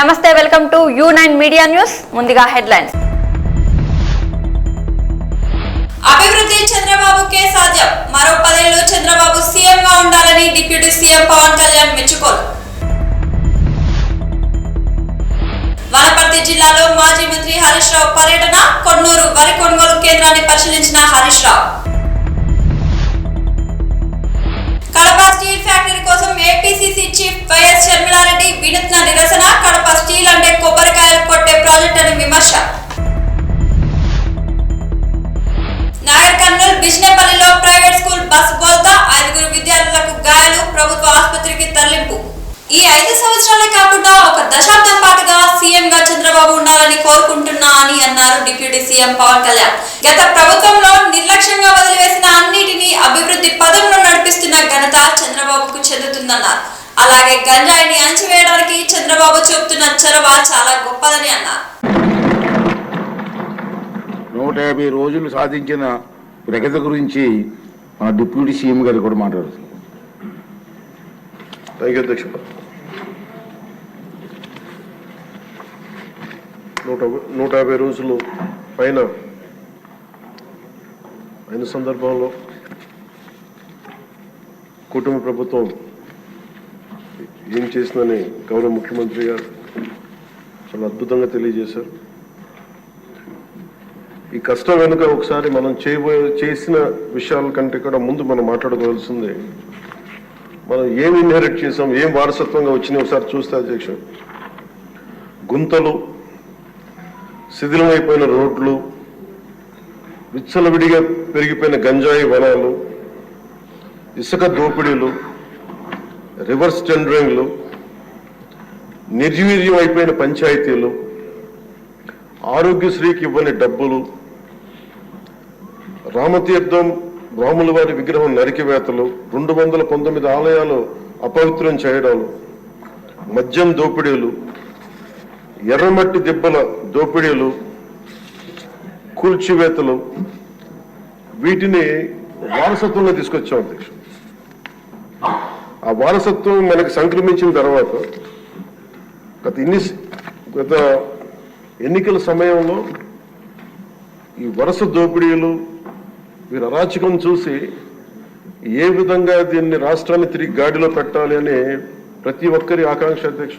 నమస్తే welcome to U nine media news. ముందుగా headlines. అభివృద్ధి చంద్రబాబుకే సాధ్యం. మరో పదేళ్ళు చంద్రబాబు సీఎం గా ఉండాలని డిప్యూటీ సీఎం పవన్ కళ్యాణ్ మెచ్చుకోరు. వనపర్తి జిల్లాలో మాజీ మంత్రి హరీష్ రావు పర్యటన కొన్నూరు వరి కొనుగోలు కేంద్రాన్ని పరిశీలించిన హరీష్ రావు. కడప స్టీల్ ఫ్యాక్టరీ కోసం ఏపీసీసీ చీఫ్ వైఎస్ షర్మిలారెడ్డి వినూత్న నిరసన. కడప స్టీల్ అంటే కొబ్బరికాయలు కొట్టే ప్రాజెక్ట్ అని విమర్శ. నాగర్ కర్నూల్ బిజినపల్లిలో ప్రైవేట్ స్కూల్ బస్ బోల్తా. ఐదుగురు విద్యార్థులకు గాయాలు. ప్రభుత్వ ఆసుపత్రికి తరలింపు. ఈ ఐదు సంవత్సరాలే కాకుండా ఒక దశాబ్దం పాటుగా సీఎంగా చంద్రబాబు ఉండాలని అని అన్నారు డిప్యూటీ సీఎం పవన్ కళ్యాణ్. గత ప్రభుత్వంలో నిర్లక్ష్యంగా వదిలివేసిన అన్నిటినీ అభివృద్ధి పదంలో నడిపిస్తున్న ఘనత చంద్రబాబుకు చెందుతుందన్నారు. అలాగే గంజాయిని అణచివేయడానికి చంద్రబాబు చూపుతున్న చొరవ చాలా గొప్పదని అన్నారు. నూట యాభై రోజులు సాధించిన ప్రగతి గురించి మన డిప్యూటీ సీఎం గారు కూడా మాట్లాడుతున్నారు థ్యాంక్ యూ అధ్యక్ష నూట నూట యాభై రోజులు పైన అయిన సందర్భంలో కుటుంబ ప్రభుత్వం ఏం చేసిందని గౌరవ ముఖ్యమంత్రి గారు చాలా అద్భుతంగా తెలియజేశారు. ఈ కష్టం వెనుక ఒకసారి మనం చేయబోయే చేసిన విషయాల కంటే కూడా ముందు మనం మాట్లాడుకోవాల్సిందే మనం ఏం ఇన్హెరిట్ చేసాం ఏం వారసత్వంగా వచ్చినాయి ఒకసారి చూస్తే అధ్యక్ష గుంతలు శిథిలమైపోయిన రోడ్లు విచ్చలవిడిగా పెరిగిపోయిన గంజాయి వనాలు ఇసుక దోపిడీలు రివర్స్ టెండరింగ్లు నిర్వీర్యం అయిపోయిన పంచాయతీలు ఆరోగ్యశ్రీకి ఇవ్వని డబ్బులు రామతీర్థం రాముల వారి విగ్రహం నరికివేతలు రెండు వందల పంతొమ్మిది ఆలయాలు అపవిత్రం చేయడాలు మద్యం దోపిడీలు ఎర్రమట్టి దిబ్బల దోపిడీలు కూల్చివేతలు వీటిని వారసత్వంలో తీసుకొచ్చాం అధ్యక్షుడు. ఆ వారసత్వం మనకి సంక్రమించిన తర్వాత గత ఇన్ని గత ఎన్నికల సమయంలో ఈ వరుస దోపిడీలు వీరు అరాచకం చూసి ఏ విధంగా దీన్ని రాష్ట్రాన్ని తిరిగి గాడిలో పెట్టాలి అని ప్రతి ఒక్కరి ఆకాంక్ష అధ్యక్ష.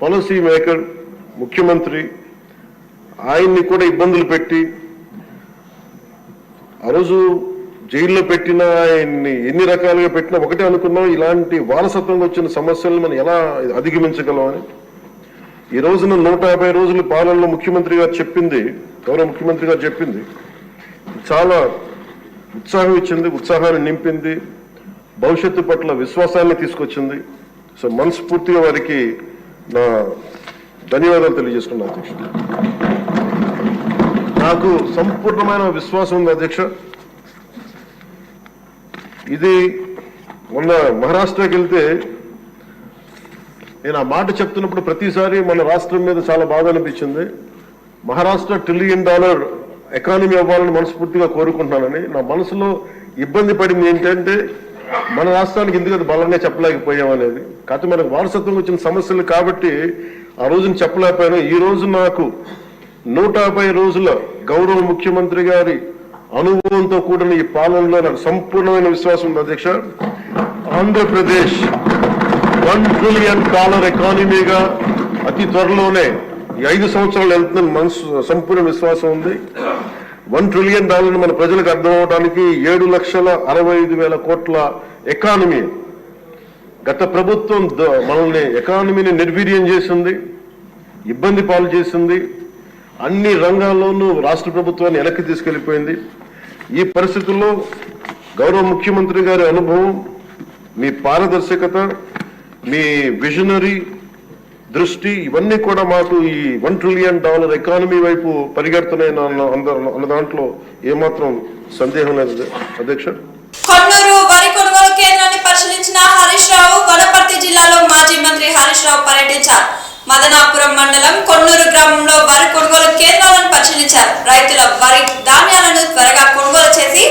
పాలసీ మేకర్ ముఖ్యమంత్రి ఆయన్ని కూడా ఇబ్బందులు పెట్టి ఆ రోజు జైల్లో పెట్టిన ఆయన్ని ఎన్ని రకాలుగా పెట్టినా ఒకటే అనుకున్నాం ఇలాంటి వారసత్వంగా వచ్చిన సమస్యలను మనం ఎలా అధిగమించగలమని. ఈ రోజున నూట యాభై రోజుల పాలనలో ముఖ్యమంత్రి గారు చెప్పింది గౌరవ ముఖ్యమంత్రి గారు చెప్పింది చాలా ఉత్సాహం ఇచ్చింది ఉత్సాహాన్ని నింపింది భవిష్యత్తు పట్ల విశ్వాసాన్ని తీసుకొచ్చింది. సో మనస్ఫూర్తిగా వారికి నా ధన్యవాదాలు తెలియజేసుకున్నా అధ్యక్ష. నాకు సంపూర్ణమైన విశ్వాసం ఉంది అధ్యక్ష. ఇది మొన్న మహారాష్ట్రకి వెళ్తే నేను ఆ మాట చెప్తున్నప్పుడు ప్రతిసారి మన రాష్ట్రం మీద చాలా బాధ అనిపించింది. మహారాష్ట్ర ట్రిలియన్ డాలర్ ఎకానమీ అవ్వాలని మనస్ఫూర్తిగా కోరుకుంటున్నానని నా మనసులో ఇబ్బంది పడింది ఏంటంటే మన రాష్ట్రానికి ఎందుకు అది బలంగా చెప్పలేకపోయాం అనేది? కాకపోతే మనకు వారసత్వం వచ్చిన సమస్యలు కాబట్టి ఆ రోజున చెప్పలేకపోయాను. ఈ రోజు నాకు నూట యాభై రోజుల గౌరవ ముఖ్యమంత్రి గారి అనుభవంతో కూడిన ఈ పాలనలో నాకు సంపూర్ణమైన విశ్వాసం ఉంది. అధ్యక్ష ఆంధ్రప్రదేశ్ వన్ ట్రిలియన్ డాలర్ ఎకానమీగా అతి త్వరలోనే ఈ ఐదు సంవత్సరాలు వెళ్తుందని మనసు సంపూర్ణ విశ్వాసం ఉంది. వన్ ట్రిలియన్ డాలర్ మన ప్రజలకు అర్థం అవడానికి ఏడు లక్షల అరవై ఐదు వేల కోట్ల ఎకానమీ. గత ప్రభుత్వం ద- మనల్ని ఎకానమీని నిర్వీర్యం చేసింది ఇబ్బంది పాలు చేసింది అన్ని రంగాల్లోనూ రాష్ట్ర ప్రభుత్వాన్ని వెనక్కి తీసుకెళ్ళిపోయింది ఈ పరిస్థితుల్లో గౌరవ ముఖ్యమంత్రి గారి అనుభవం మీ పారదర్శకత మీ విజనరీ దృష్టి ఇవన్నీ కూడా మాకు ఈ వన్ ట్రిలియన్ డాలర్ ఎకానమీ వైపు పరిగెడుతున్నాయి అన్న అందరూ అన్న దాంట్లో ఏమాత్రం సందేహం లేదు. అధ్యక్ష. కొన్నూరు వరి కొనుగోలు కేంద్రాన్ని పరిశీలించిన హరీష్ రావు వనపర్తి జిల్లాలో మాజీ మంత్రి హరీష్ రావు పర్యటించారు. మదనాపురం మండలం కొన్నూరు గ్రామంలో వరి కొనుగోలు కేంద్రాలను పరిశీలించారు. రైతుల వరి ధాన్యాలను త్వరగా కొనుగోలు చేసి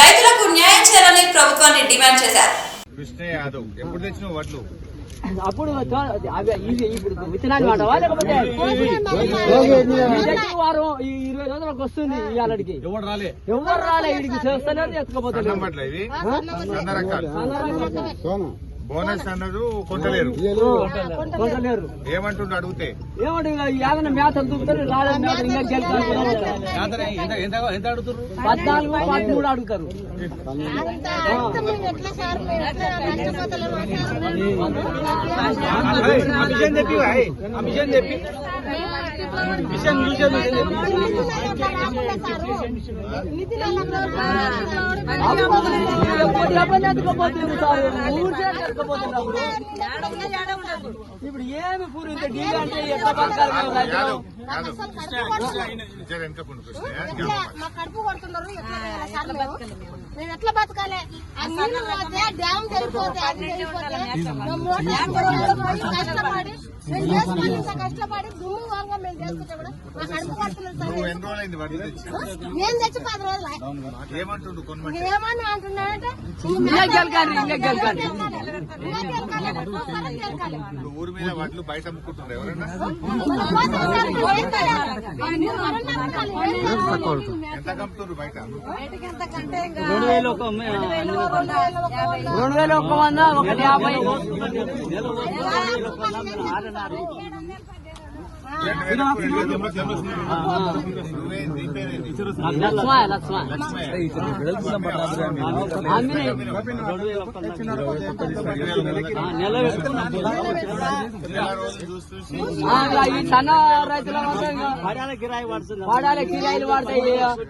రైతులకు న్యాయం చేయాలని ప్రభుత్వాన్ని డిమాండ్ చేశారు. కృష్ణ యాదవ్ ఎప్పుడు తెచ్చిన వడ్లు? అప్పుడు ఇప్పుడు విత్తనాలు వాడవా లేకపోతే వారం ఇరవై రోజులకు వస్తుంది ఇవాళకి ఎవరు రాలే? ఎవరు రాలే ఇడికి చేస్తలేదు సన్నం బోనస్ అన్నది కొంటలేరు. కొంటలేరు. ఏమంటుండ్రు అడిగితే? ఏమంటే యాదన మేత పద్నాలుగు పదమూడు అడుగుతారు. ఎప్పుడు చేత ఎత్తుకోపోతున్నారు ఇప్పుడు ఏమి పూరి ఇంత డీల్ అంటే ఎట్లా బతకాలి మేము రైతులు? యాదవ్ యాదవ్ జర వెనకకుండు కృష్ణ మా కడుపు కొడుతున్నారు ఎట్లా చేయాలి సార్ మేము? మేము ఎట్లా బతకాలి? ఆ నీళ్ళు పోతే డ్యామ్ జరిగిపోతే అది జరిగిపోతే మేము మోటార్ వేసుకొని కష్టపడి మేము చేసుకొని ఇంత కష్టపడి దుమ్ము వాంగ మేము చేసుకుంటే కూడా మా కడుపు కొడుతున్నారు సార్ నువ్వు ఎన్ని రోజులైంది వడ్లు తెచ్చి నేను తెచ్చి పది రోజులు ఏమంటుండు కొనమంటే ఏమని అంటున్నానంటే ఇంకా గెలకాలి ఇంకా గెలకాలి ఇప్పుడు ఊరి మీద వడ్లు బయట అమ్ముకుంటున్నారు బయట రెండు వేలు ఒక రెండు వేలు ఒక వంద ఒకటి యాభై. లక్ష్మ లక్ష్మ ఆమెనే రెండు వేలు ఒక వంద. ఆ, నెల పెట్టుకున్నాం. నెల రోజులు చూసి చూసి ఆ, ఈ సన్న రైతుల వల్ల ఇంకా వాడాలి కిరాయిలు వాడతాయి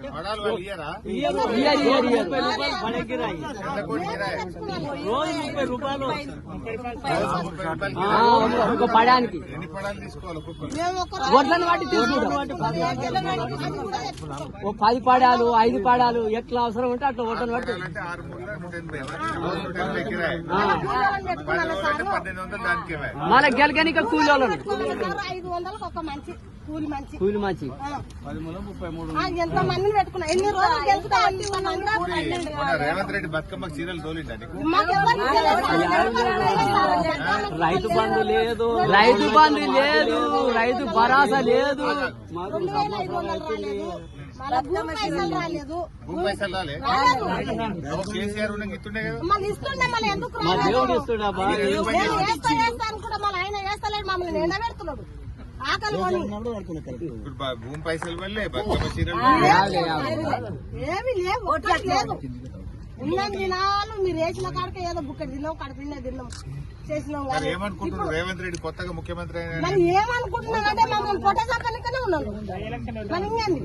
వడాలు వాళ్ళు ఇయ్యరా ఇయర్ ఇయర్ ఇయర్ ఎంత కోటి కిరాయి రోజు ముప్పై రూపాయలు ముప్పై రూపాయలు ఆ, ఒక పడానికి ఎన్ని పడాలు తీసుకోవాలి వాటి తీసుకుంటాం. ఓ పది పాడాలు ఐదు పాడాలు ఎట్లా అవసరం ఉంటే అట్లా దానికి ఇవ్వాలి. మన గెలకనిక కూలి మంచి. కూలి మంచి ఎంత మందిని పెట్టుకున్నా ఎన్ని రోజులు గెలుపుతా రేవంత్ రెడ్డి చీరలు తోలిండా. రైతు బంధు లేదు. రైతు బంధు లేదు. రైతు భరోసా లేదు. రాలేదు మళ్ళా భూమి పైసలు మా దేవుడు మమ్మల్ని ఎండబెడుతున్నాడు ఆకలి భూమి వల్లే బతుకమ్మ చీరలు ఏమి లేవు లేదు. ఉన్న దినాలు మీరు వేసిన కాడకే ఏదో బుక్క తిన్నాం కడుపుండే తిన్నాం చేసినాం మరి ఏమనుకుంటున్నారు? రేవంత్ రెడ్డి కొత్తగా ముఖ్యమంత్రి అయిన మరి మమ్మల్ని పొట్ట ఉన్నాను మరి ఇంకేంది?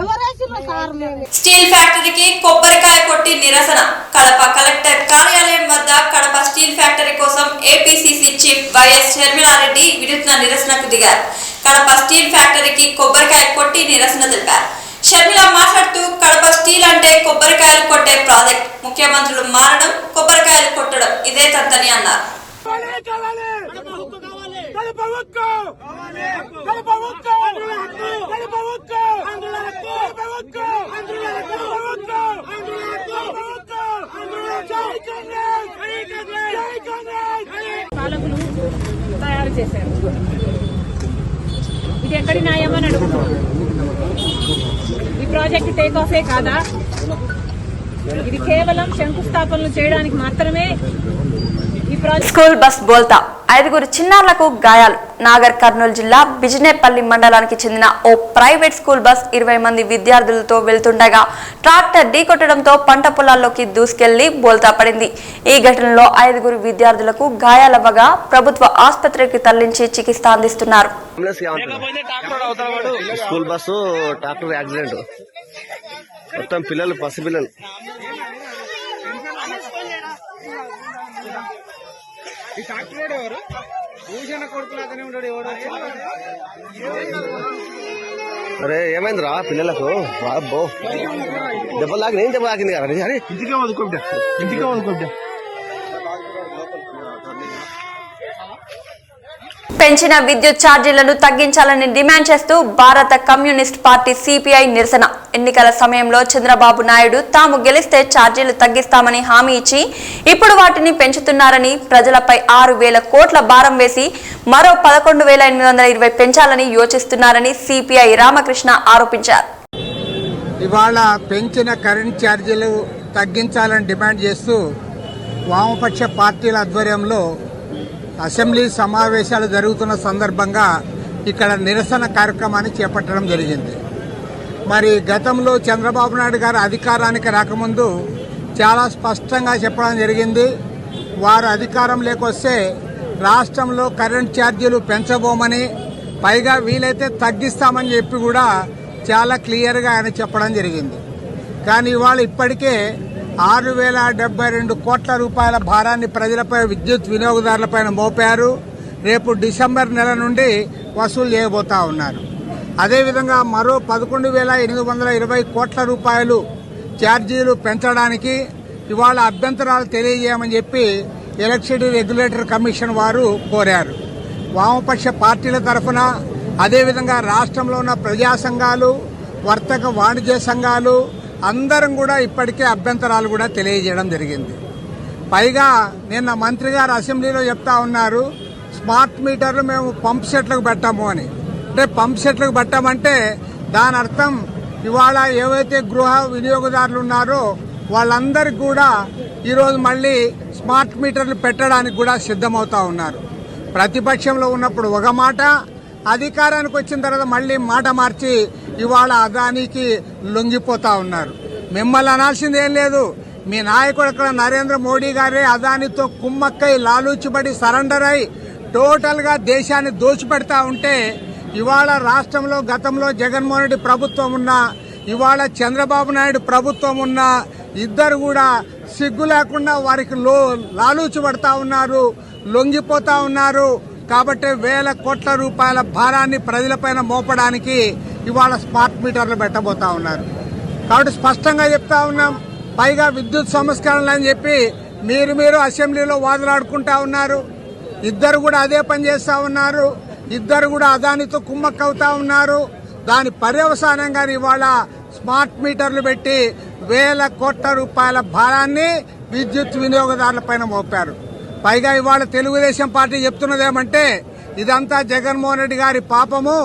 ఎవరు వేసిండ్రు సార్ మేము? స్టీల్ ఫ్యాక్టరీకి కొబ్బరికాయ కొట్టి నిరసన. కడప కలెక్టర్ కార్యాలయం వద్ద కడప స్టీల్ ఫ్యాక్టరీ కోసం ఏపీసీసీ చీఫ్ వైఎస్ షర్మిలారెడ్డి వినూత్న నిరసనకు దిగారు. కడప స్టీల్ ఫ్యాక్టరీకి కొబ్బరికాయ కొట్టి నిరసన తెలిపారు. షర్మిల మాట్లాడుతూ కడప స్టీల్ అంటే కొబ్బరికాయలు కొట్టే ప్రాజెక్ట్. ముఖ్యమంత్రులు మారడం కొబ్బరికాయలు కొట్టడం. ఇదే తంతని అన్నారు. పాలకులు తయారు చేశారు. ఇది ఎక్కడి న్యాయమని అడుగుతున్నాం. ఈ ప్రాజెక్ట్ టేక్ ఆఫే కాదా? ఇది కేవలం శంకుస్థాపనలు చేయడానికి మాత్రమే స్కూల్ బస్ బోల్తా. ఐదుగురు చిన్నారులకు గాయాలు. నాగర్ కర్నూలు జిల్లా బిజినేపల్లి మండలానికి చెందిన ఓ ప్రైవేట్ స్కూల్ బస్ ఇరవై మంది విద్యార్థులతో వెళ్తుండగా ట్రాక్టర్ ఢీకొట్టడంతో పంట పొలాల్లోకి దూసుకెళ్ళి బోల్తా పడింది. ఈ ఘటనలో ఐదుగురు విద్యార్థులకు గాయాలవ్వగా ప్రభుత్వ ఆసుపత్రికి తరలించి చికిత్స అందిస్తున్నారు. School bus tractor accident. మొత్తం పిల్లలు. పసి పిల్లలు అరే ఏమైందిరా పిల్లలకు? అబ్బో దెబ్బలు తాకి నేను దెబ్బ తాకింది కదా అరే ఇంటికే వదుకోబిడ్డ ఇంటికే వదుకోబిడ్డ పెంచిన విద్యుత్ ఛార్జీలను తగ్గించాలని డిమాండ్ చేస్తూ భారత కమ్యూనిస్ట్ పార్టీ సిపిఐ నిరసన. ఎన్నికల సమయంలో చంద్రబాబు నాయుడు తాము గెలిస్తే ఛార్జీలు తగ్గిస్తామని హామీ ఇచ్చి ఇప్పుడు వాటిని పెంచుతున్నారని ప్రజలపై ఆరు వేల కోట్ల భారం వేసి మరో పదకొండు వేల ఎనిమిది వందల ఇరవై పెంచాలని యోచిస్తున్నారని సిపిఐ రామకృష్ణ ఆరోపించారు. ఇవాళ పెంచిన కరెంట్ ఛార్జీలు తగ్గించాలని డిమాండ్ చేస్తూ వామపక్ష పార్టీల ఆధ్వర్యంలో అసెంబ్లీ సమావేశాలు జరుగుతున్న సందర్భంగా ఇక్కడ నిరసన కార్యక్రమాన్ని చేపట్టడం జరిగింది. మరి గతంలో చంద్రబాబు నాయుడు గారు అధికారానికి రాకముందు చాలా స్పష్టంగా చెప్పడం జరిగింది. వారు అధికారం లేకొస్తే రాష్ట్రంలో కరెంట్ ఛార్జీలు పెంచబోమని పైగా వీలైతే తగ్గిస్తామని చెప్పి కూడా చాలా క్లియర్గా ఆయన చెప్పడం జరిగింది. కానీ ఇవాళ ఇప్పటికే ఆరు వేల డెబ్బై రెండు కోట్ల రూపాయల భారాన్ని ప్రజలపై విద్యుత్ వినియోగదారులపైన మోపారు. రేపు డిసెంబర్ నెల నుండి వసూలు చేయబోతా ఉన్నారు. అదేవిధంగా మరో పదకొండు వేల ఎనిమిది వందల ఇరవై కోట్ల రూపాయలు ఛార్జీలు పెంచడానికి ఇవాళ అభ్యంతరాలు తెలియజేయమని చెప్పి ఎలక్ట్రిసిటీ రెగ్యులేటర్ కమిషన్ వారు కోరారు. వామపక్ష పార్టీల తరఫున అదేవిధంగా రాష్ట్రంలో ఉన్న ప్రజా సంఘాలు వర్తక వాణిజ్య సంఘాలు అందరం కూడా ఇప్పటికే అభ్యంతరాలు కూడా తెలియజేయడం జరిగింది. పైగా నిన్న మంత్రి గారు అసెంబ్లీలో చెప్తా ఉన్నారు స్మార్ట్ మీటర్లు మేము పంప్ సెట్లకు పెట్టాము అని. అంటే పంప్ సెట్లకు పెట్టామంటే దాని అర్థం ఇవాళ ఏవైతే గృహ వినియోగదారులు ఉన్నారో వాళ్ళందరికీ కూడా ఈరోజు మళ్ళీ స్మార్ట్ మీటర్లు పెట్టడానికి కూడా సిద్ధమవుతా ఉన్నారు. ప్రతిపక్షంలో ఉన్నప్పుడు ఒక మాట అధికారానికి వచ్చిన తర్వాత మళ్ళీ మాట మార్చి ఇవాళ అదానికి లొంగిపోతా ఉన్నారు. మిమ్మల్ని అనాల్సింది ఏం లేదు. మీ నాయకుడు అక్కడ నరేంద్ర మోడీ గారే అదానితో కుమ్మక్కై లాలూచిబడి సరెండర్ అయి టోటల్గా దేశాన్ని దోచిపెడతా ఉంటే ఇవాళ రాష్ట్రంలో గతంలో జగన్మోహన్ రెడ్డి ప్రభుత్వం ఉన్నా ఇవాళ చంద్రబాబు నాయుడు ప్రభుత్వం ఉన్నా ఇద్దరు కూడా సిగ్గు లేకుండా వారికి లో లాలూచిపడతా ఉన్నారు లొంగిపోతా ఉన్నారు. కాబట్టి వేల కోట్ల రూపాయల భారాన్ని ప్రజలపైన మోపడానికి ఇవాళ స్మార్ట్ మీటర్లు పెట్టబోతా ఉన్నారు. కాబట్టి స్పష్టంగా చెప్తా ఉన్నాం పైగా విద్యుత్ సంస్కరణలు అని చెప్పి మీరు మీరు అసెంబ్లీలో వాదులాడుకుంటా ఉన్నారు. ఇద్దరు కూడా అదే పని చేస్తూ ఉన్నారు. ఇద్దరు కూడా అదానితో కుమ్మక్కవుతా ఉన్నారు. దాని పర్యవసానంగా ఇవాళ స్మార్ట్ మీటర్లు పెట్టి వేల కోట్ల రూపాయల భారాన్ని విద్యుత్ వినియోగదారుల పైన మోపారు. పైగా ఇవాళ తెలుగుదేశం పార్టీ చెప్తున్నదేమంటే ఇదంతా జగన్మోహన్ రెడ్డి గారి పాపము.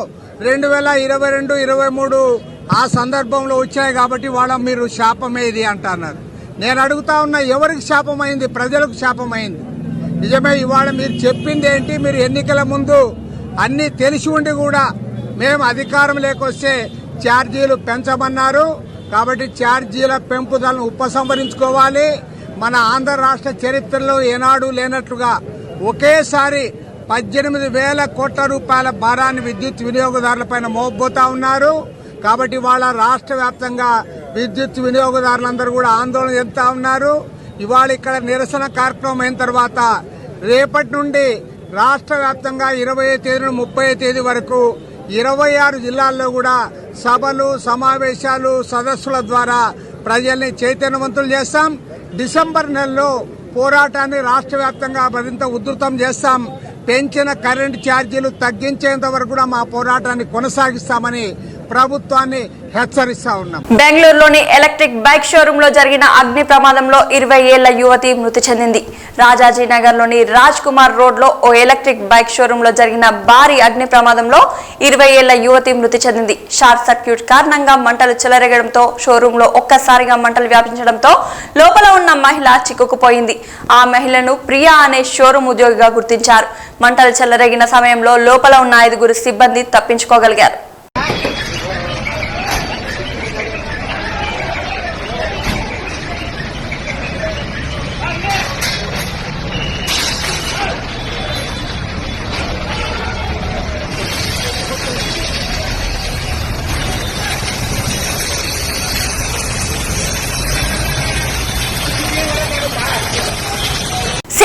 రెండు వేల ఇరవై రెండు ఇరవై మూడు ఆ సందర్భంలో వచ్చాయి కాబట్టి వాళ్ళ మీరు శాపమేది అంటున్నారు. నేను అడుగుతా ఉన్నా ఎవరికి శాపమైంది? ప్రజలకు శాపమైంది. నిజమే ఇవాళ మీరు చెప్పింది ఏంటి? మీరు ఎన్నికల ముందు అన్ని తెలిసి ఉండి కూడా మేము అధికారం లేకొస్తే ఛార్జీలు పెంచమన్నారు. కాబట్టి ఛార్జీల పెంపుదలను ఉపసంహరించుకోవాలి. మన ఆంధ్ర రాష్ట్ర చరిత్రలో ఏనాడు లేనట్లుగా ఒకేసారి పద్దెనిమిది వేల కోట్ల రూపాయల భారాన్ని విద్యుత్ వినియోగదారులపైన మోపబోతా ఉన్నారు. కాబట్టి వాళ్ళ రాష్ట్ర వ్యాప్తంగా విద్యుత్ వినియోగదారులందరూ కూడా ఆందోళన చెందుతా ఉన్నారు. ఇవాళ ఇక్కడ నిరసన కార్యక్రమం అయిన తర్వాత రేపటి నుండి రాష్ట్ర వ్యాప్తంగా ఇరవై తేదీ ముప్పై తేదీ వరకు ఇరవై ఆరు జిల్లాల్లో కూడా సభలు సమావేశాలు సదస్సుల ద్వారా ప్రజల్ని చైతన్యవంతులు చేస్తాం. డిసెంబర్ నెలలో పోరాటాన్ని రాష్ట్ర వ్యాప్తంగా మరింత ఉధృతం చేస్తాం. పెంచిన కరెంట్ ఛార్జీలు తగ్గించేంత వరకు కూడా మా పోరాటాన్ని కొనసాగిస్తామని ప్రభుత్వాన్ని హెచ్చరిస్తా ఉన్నాం. బెంగళూరులోని ఎలక్ట్రిక్ బైక్ షోరూమ్లో జరిగిన అగ్ని ప్రమాదంలో ఇరవై ఏళ్ళ యువతి మృతి చెందింది. రాజాజీనగర్లోని రాజ్ కుమార్ రోడ్లో ఓ ఎలక్ట్రిక్ బైక్ షోరూమ్లో జరిగిన భారీ అగ్ని ప్రమాదంలో ఇరవై ఏళ్ళ యువతి మృతి చెందింది. షార్ట్ సర్క్యూట్ కారణంగా మంటలు చెలరేగడంతో షోరూమ్లో ఒక్కసారిగా మంటలు వ్యాపించడంతో లోపల ఉన్న మహిళ చిక్కుకుపోయింది. ఆ మహిళను ప్రియా అనే షోరూమ్ ఉద్యోగిగా గుర్తించారు. మంటలు చెలరేగిన సమయంలో లోపల ఉన్న ఐదుగురు సిబ్బంది తప్పించుకోగలిగారు.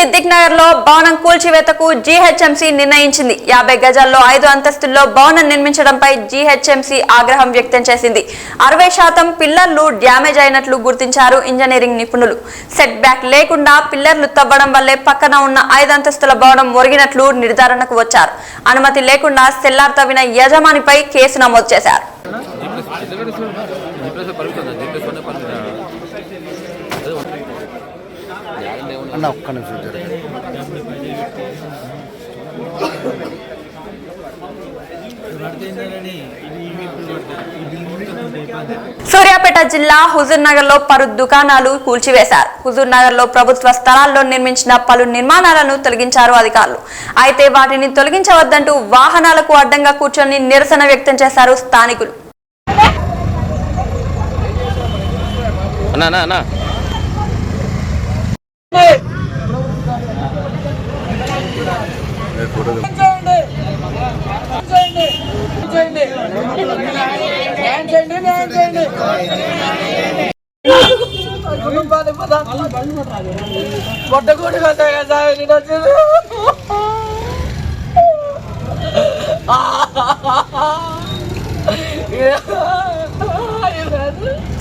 సిద్దిక్ నగర్లో భవనం కూల్చివేతకు జీహెచ్ఎంసీ నిర్ణయించింది. యాభై గజాల్లో ఐదు అంతస్తుల్లో భవనం నిర్మించడంపై జీహెచ్ఎంసీ ఆగ్రహం వ్యక్తం చేసింది. అరవై శాతం పిల్లర్లు డ్యామేజ్ అయినట్లు గుర్తించారు ఇంజనీరింగ్ నిపుణులు. సెట్ బ్యాక్ లేకుండా పిల్లర్లు తవ్వడం వల్లే పక్కన ఉన్న ఐదు అంతస్తుల భవనం ఒరిగినట్లు నిర్ధారణకు వచ్చారు. అనుమతి లేకుండా సెల్లార్ తవ్విన యజమానిపై కేసు నమోదు చేశారు. అన్న ఒక్క నిమిషం. సూర్యాపేట జిల్లా హుజూర్ నగర్లో పలు దుకాణాలు కూల్చివేశారు. హుజూర్ నగర్లో ప్రభుత్వ స్థలాల్లో నిర్మించిన పలు నిర్మాణాలను తొలగించారు అధికారులు. అయితే వాటిని తొలగించవద్దంటూ వాహనాలకు అడ్డంగా కూర్చొని నిరసన వ్యక్తం చేశారు స్థానికులు. అన్నా అన్నా అన్నా పొట్టకూడి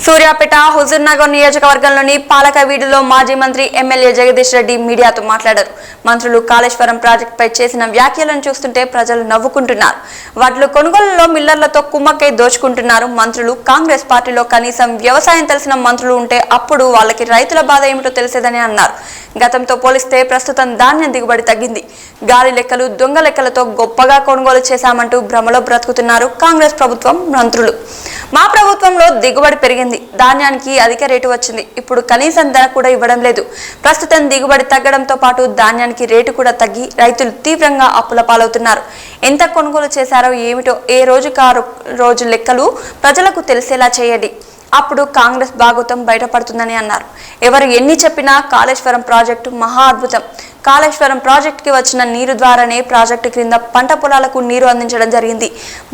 సూర్యాపేట హుజూర్నగర్ నియోజకవర్గంలోని నియోజకవర్గంలోని పాలకవీడులో మాజీ మంత్రి ఎమ్మెల్యే జగదీష్ రెడ్డి మీడియాతో మాట్లాడారు. మంత్రులు కాళేశ్వరం ప్రాజెక్టుపై చేసిన వ్యాఖ్యలను చూస్తుంటే ప్రజలు నవ్వుకుంటున్నారు. వాటిలో కొనుగోలులో మిల్లర్లతో కుమ్మక్కై దోచుకుంటున్నారు మంత్రులు. కాంగ్రెస్ పార్టీలో కనీసం వ్యవసాయం తెలిసిన మంత్రులు ఉంటే అప్పుడు వాళ్ళకి రైతుల బాధ ఏమిటో తెలిసేదని అన్నారు. గతంతో పోలిస్తే ప్రస్తుతం ధాన్యం దిగుబడి తగ్గింది. గాలి లెక్కలు దొంగ లెక్కలతో గొప్పగా కొనుగోలు చేశామంటూ భ్రమలో బ్రతుకుతున్నారు కాంగ్రెస్ ప్రభుత్వం మంత్రులు. మా ప్రభుత్వంలో దిగుబడి పెరిగింది ధాన్యానికి అధిక రేటు వచ్చింది. ఇప్పుడు కనీసం ధర కూడా ఇవ్వడం లేదు. ప్రస్తుతం దిగుబడి తగ్గడంతో పాటు ధాన్యానికి రేటు కూడా తగ్గి రైతులు తీవ్రంగా అప్పుల పాలవుతున్నారు. ఎంత కొనుగోలు చేశారో ఏమిటో ఏ రోజుకు కారు రోజు లెక్కలు ప్రజలకు తెలిసేలా చేయండి. అప్పుడు కాంగ్రెస్ భాగవతం బయటపడుతుందని అన్నారు. ఎవరు ఎన్ని చెప్పినా కాళేశ్వరం ప్రాజెక్టు మహా అద్భుతం. కాళేశ్వరం ప్రాజెక్టుకి వచ్చిన నీరు ద్వారానే ప్రాజెక్టు క్రింద పంట పొలాలకు నీరు అందించడం జరిగింది.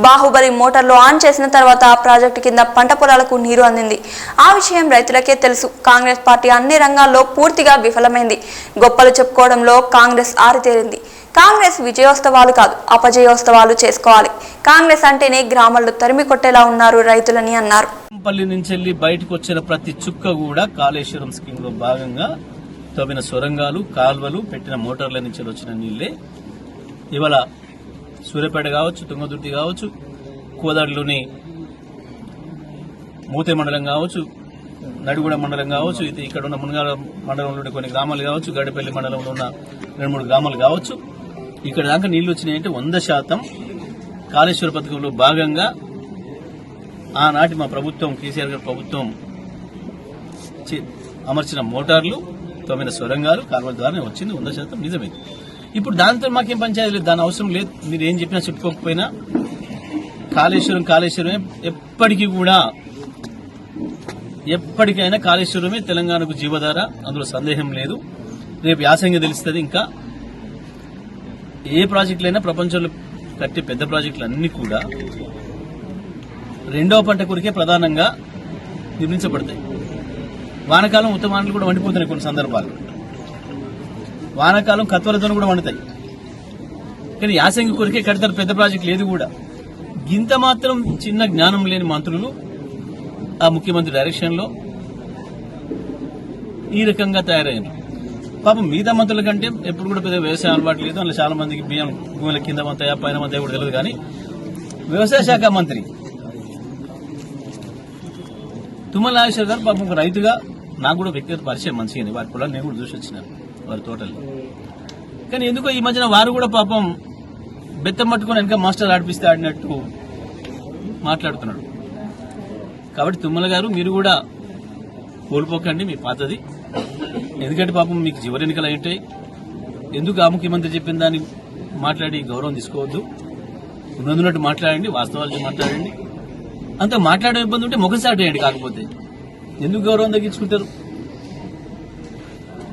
బాహుబలి మోటార్లు ఆన్ చేసిన తర్వాత ఆ ప్రాజెక్టు కింద పంట పొలాలకు నీరు అందింది. ఆ విషయం రైతులకే తెలుసు. కాంగ్రెస్ పార్టీ అన్ని రంగాల్లో పూర్తిగా విఫలమైంది. గొప్పలు చెప్పుకోవడంలో కాంగ్రెస్ ఆరితేరింది. కాంగ్రెస్ విజయోత్సవాలు కాదు అపజయోత్సవాలు చేసుకోవాలి. కాంగ్రెస్ అంటేనే గ్రామాల్లో తరిమి కొట్టేలా ఉన్నారు రైతులని అన్నారు. పల్లి నుంచి వెళ్ళి బయటకు వచ్చిన ప్రతి చుక్క కూడా కాళేశ్వరం స్కీమ్లో భాగంగా తవ్విన సొరంగాలు కాల్వలు పెట్టిన మోటార్ల నుంచి వచ్చిన నీళ్ళే ఇవాళ సూర్యపేట కావచ్చు తుంగదుర్తి కావచ్చు కోదాడిలోని మూతే మండలం కావచ్చు నడిగూడ మండలం కావచ్చు ఇక్కడ ఉన్న మునగాల మండలంలో కొన్ని గ్రామాలు కావచ్చు గడిపల్లి మండలంలో ఉన్న రెండు మూడు గ్రామాలు కావచ్చు. ఇక్కడ దాకా నీళ్ళు వచ్చినాయంటే వంద శాతం కాళేశ్వర పథకంలో భాగంగా ఆనాటి మా ప్రభుత్వం కేసీఆర్ గారి ప్రభుత్వం చే- అమర్చిన మోటార్లు తొమ్మిది సొరంగాలు కాలువల ద్వారానే వచ్చింది. వంద శాతం నిజమే. ఇప్పుడు దాంతో మాకేం పంచాయతీ లేదు. దాని అవసరం లేదు. మీరు ఏం చెప్పినా చెప్పుకోకపోయినా కాళేశ్వరం కాళేశ్వరమే. ఎప్పటికీ కూడా ఎప్పటికైనా కాళేశ్వరమే తెలంగాణకు జీవధార. అందులో సందేహం లేదు. రేపు యాసంగా తెలుస్తుంది ఇంకా. ఏ ప్రాజెక్టులైనా ప్రపంచంలో కట్టే పెద్ద ప్రాజెక్టులు అన్ని కూడా రెండవ పంట కొరికే ప్రధానంగా నిర్మించబడతాయి. వానకాలం ఉత్తమానాలు కూడా వండిపోతున్నాయి కొన్ని సందర్భాలు వానాకాలం కత్వలతో కూడా వండుతాయి. కానీ యాసంగి కొరికే కడతారు పెద్ద ప్రాజెక్ట్ లేదు కూడా. ఇంత మాత్రం చిన్న జ్ఞానం లేని మంత్రులు ఆ ముఖ్యమంత్రి డైరెక్షన్లో ఈ రకంగా తయారయ్యారు. పాపం మిగతా మంత్రుల కంటే ఎప్పుడు కూడా పెద్ద వ్యవసాయం అలవాటు లేదు. అందులో చాలా మందికి బియ్యం భూముల కింద మంతయా పైన మంతయా కూడా తెలియదు కానీ వ్యవసాయ శాఖ మంత్రి తుమ్మల నాగేశ్వర్ గారు పాపం ఒక రైతుగా నాకు కూడా వ్యక్తిగత పరిచయం మంచిగా వారి పొలాన్ని నేను కూడా చూసి వచ్చినాను వారి తోటలు కానీ ఎందుకో ఈ మధ్యన వారు కూడా పాపం బెత్తం పట్టుకుని వెనక మాస్టర్ ఆడిపిస్తే ఆడినట్టు మాట్లాడుతున్నాడు. కాబట్టి తుమ్మల గారు మీరు కూడా కోల్పోకండి మీ పాతది ఎందుకంటే పాపం మీకు చివరి ఎన్నికలు అయి ఎందుకు ఆ ముఖ్యమంత్రి చెప్పిన దాన్ని మాట్లాడి గౌరవం తీసుకోవద్దు? ఉన్నందున్నట్టు మాట్లాడండి వాస్తవాలు మాట్లాడండి. అంత మాట్లాడే ఇబ్బంది ఉంటే ముఖం సాటేయండి కాకపోతే. ఎందుకు గౌరవం తగ్గించుకుంటారు?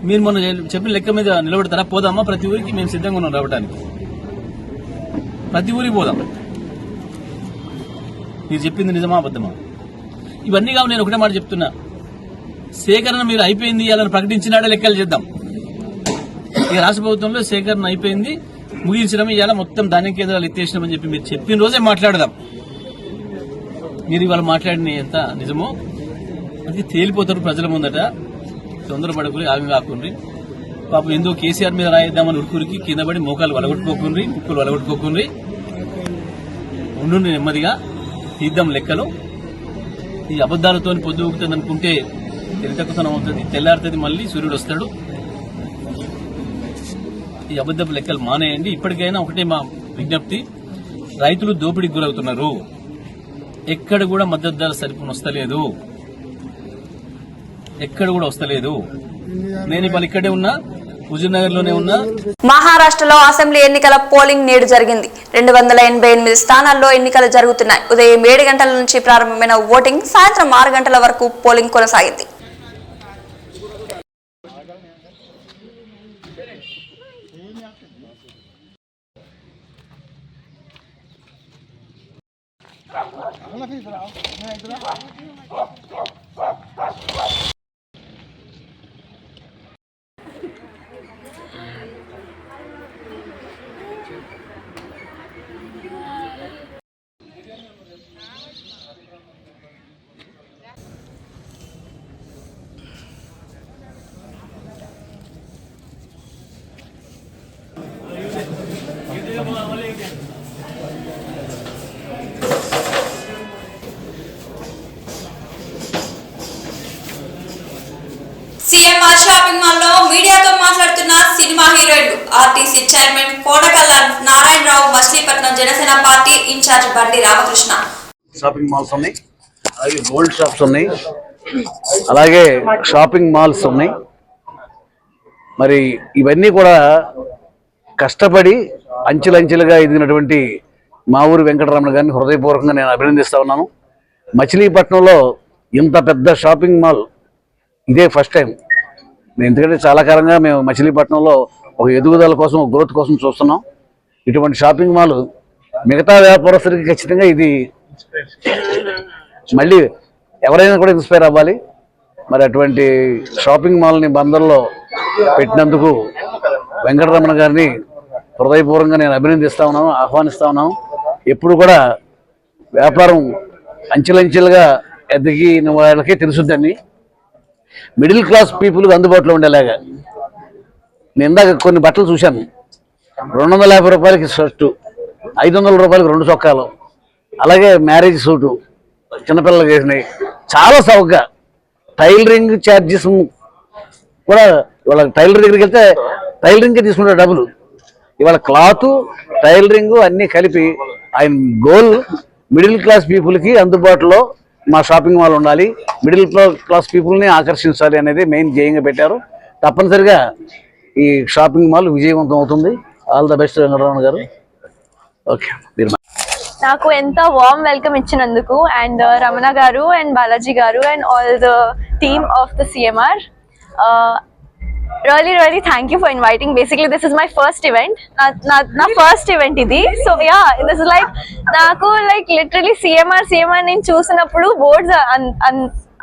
మీరు మొన్న చెప్పిన లెక్క మీద నిలబడతారా? పోదామా? ప్రతి ఊరికి మేము సిద్ధంగా ఉన్నాం రావడానికి. ప్రతి ఊరికి పోదాం. మీరు చెప్పింది నిజమా అబద్ధమా? ఇవన్నీ కావు నేను ఒకటే మాట చెప్తున్నా. సేకరణ మీరు అయిపోయింది అని ప్రకటించినాడే లెక్కలు చేద్దాం. ఈ రాష్ట్ర ప్రభుత్వంలో సేకరణ అయిపోయింది ముగించడం ఇవాళ మొత్తం ధాన్యం కేంద్రాలు ఎత్తేసినామని చెప్పి మీరు చెప్పిన రోజే మాట్లాడదాం. మీరు ఇవాళ మాట్లాడిన ఎంత నిజమో అది తేలిపోతారు ప్రజల ముందట. తొందరపడకుని ఆగం కాకుండ్రి పాపం ఎందుకు కేసీఆర్ మీద రాయిద్దామని ఉరుకురికి కింద పడి మోకాలు వలగొట్టుకోకుండ్రి ముక్కులు వలగొట్టుకోకుండ్రి ఉండు నెమ్మదిగా తీద్దాం లెక్కలు. ఈ అబద్దాలతో పొద్దు ఊగుతుంది అనుకుంటే తెలితక్కుతనం అవుతుంది తెల్లారుతుంది మళ్ళీ సూర్యుడు వస్తాడు. ఈ అబద్ధపు లెక్కలు మానేయండి. ఇప్పటికైనా ఒకటే మా విజ్ఞప్తి. రైతులు దోపిడీకి గురవుతున్నారు. ఎక్కడ కూడా మద్దతు ధర సరిపోని వస్తలేదు. ఎక్కడ కూడా వస్తలేదు. నేను ఇవాళ ఇక్కడే ఉన్నా హుజూర్లోనే ఉన్నా. మహారాష్ట్రలో అసెంబ్లీ ఎన్నికల పోలింగ్ నేడు జరిగింది. రెండు వందల ఎనభై ఎనిమిది స్థానాల్లో ఎన్నికలు జరుగుతున్నాయి. ఉదయం ఏడు గంటల నుంచి ప్రారంభమైన ఓటింగ్ సాయంత్రం ఆరు గంటల వరకు పోలింగ్ కొనసాగింది. Olha aqui, Drauzio. Não é Drauzio? Incharge Bandi Ramakrishna. Shopping malls ఉన్నాయి. అలాగే గోల్డ్ షాప్స్ ఉన్నాయి. అలాగే షాపింగ్ మాల్స్ ఉన్నాయి. మరి ఇవన్నీ కూడా కష్టపడి అంచెలంచెలుగా ఎదిగినటువంటి మా ఊరు వెంకటరమణ గారిని హృదయపూర్వకంగా నేను అభినందిస్తా ఉన్నాను. మచిలీపట్నంలో ఇంత పెద్ద షాపింగ్ మాల్ ఇదే ఫస్ట్ టైం నేను ఎందుకంటే చాలా కాలంగా మేము మచిలీపట్నంలో ఒక ఎదుగుదల కోసం ఒక గ్రోత్ కోసం చూస్తున్నాం. ఇటువంటి షాపింగ్ మాల్ మిగతా వ్యాపారస్తులకి ఖచ్చితంగా ఇది మళ్ళీ ఎవరైనా కూడా ఇన్స్పైర్ అవ్వాలి. మరి అటువంటి షాపింగ్ మాల్ని బందర్లో పెట్టినందుకు వెంకటరమణ గారిని హృదయపూర్వకంగా నేను అభినందిస్తా ఉన్నాను ఆహ్వానిస్తా ఉన్నాను. ఎప్పుడు కూడా వ్యాపారం అంచెలంచెలుగా ఎదిగిన వాళ్ళకే తెలుసుద్దని మిడిల్ క్లాస్ పీపుల్కి అందుబాటులో ఉండేలాగా. నేను ఇందాక కొన్ని బట్టలు చూశాను. రెండు వందల యాభై రూపాయలకి షర్టు. ఐదు వందల రూపాయలకు రెండు చొక్కాలు. అలాగే మ్యారేజ్ సూటు చిన్నపిల్లలకి చేసినవి చాలా చౌకగా టైలరింగ్ ఛార్జెస్ కూడా ఇవాళ టైలర్ దగ్గరికి వెళ్తే టైలరింగ్కి తీసుకుంటారు డబ్బులు ఇవాళ క్లాత్ టైలరింగ్ అన్నీ కలిపి ఆయన గోల్ మిడిల్ క్లాస్ పీపుల్కి అందుబాటులో మా షాపింగ్ మాల్ ఉండాలి. మిడిల్ క్లాస్ పీపుల్ని ఆకర్షించాలి అనేది మెయిన్ ధ్యేయంగా పెట్టారు. తప్పనిసరిగా ఈ షాపింగ్ మాల్ విజయవంతం అవుతుంది. ఆల్ ద బెస్ట్ వెంకటరమణ గారు. ఓకే. మీరు నాకు ఎంత వార్మ్ వెల్కమ్ ఇచ్చినందుకు అండ్ రమణ గారు అండ్ బాలాజీ గారు and all the team of the CMR really really thank you for inviting basically this is my first event నా ఫస్ట్ ఈవెంట్ ఇది. So yeah this is like నాకు like literally CMR CMR నేను చూసినప్పుడు boards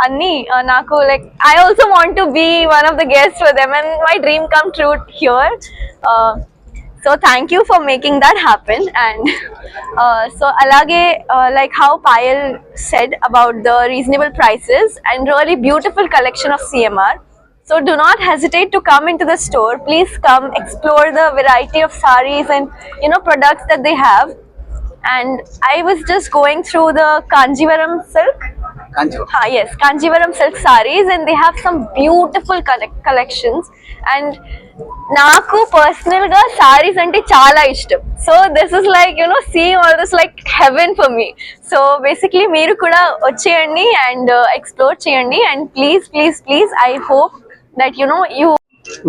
అన్ని uh, నాకు like I also want to be one of the guest for them and my dream come true here so thank you for making that happen so so అలాగే uh, uh, like how Payal said about the reasonable prices and really beautiful collection of C M R. So do not hesitate to come into the store. Please come explore the variety of saris and you know products that they have. And I was just going through the Kanjivaram silk. Kanjivaram. Ah, yes, Kanjivaram silk saris, and they have some beautiful collect collections. And నాకు పర్సనల్గా సారీస్ అంటే చాలా ఇష్టం. So this is like you know seeing all this like heaven for me so basically మీరు కూడా వచ్చేయండి and explore చేయండి and please please please I hope that you know you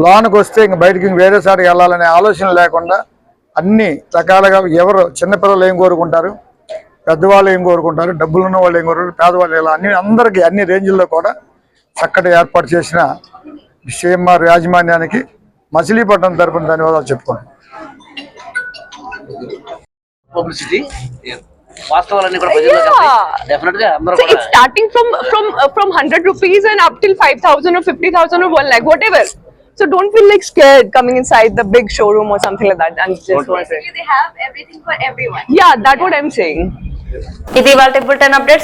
లోనికి వస్తే ఇంక బయటికి ఇంక వేరే సారికి వెళ్ళాలనే ఆలోచన లేకుండా అన్ని రకాలుగా ఎవరు చిన్నపిల్లలు ఏం కోరుకుంటారు? పెద్దవాళ్ళు ఏం కోరుకుంటారు? డబ్బులు ఉన్న వాళ్ళు ఏం కోరుకుంటారు? పేదవాళ్ళు ఎలా? అన్ని అందరికీ అన్ని రేంజ్ల్లో కూడా చక్కటి ఏర్పాటు చేసిన సీఎంఆర్ యాజమాన్యానికి మచిలీపట్నం తరపున ధన్యవాదాలు చెప్పుకుంటాం పబ్లిసిటీ వాస్తవాలన్నీ కూడా ప్రజల్లోకి వెళ్తాయి. Definitely గా అందరూ So కూడా it's starting from from uh, from hundred rupees and up till five thousand or fifty thousand or one lakh, whatever. So don't feel like scared coming inside the big showroom or something like that. And just want to say. They have everything for everyone. Yeah, that's what I'm saying. ఇది వాళ్ళ bulletin updates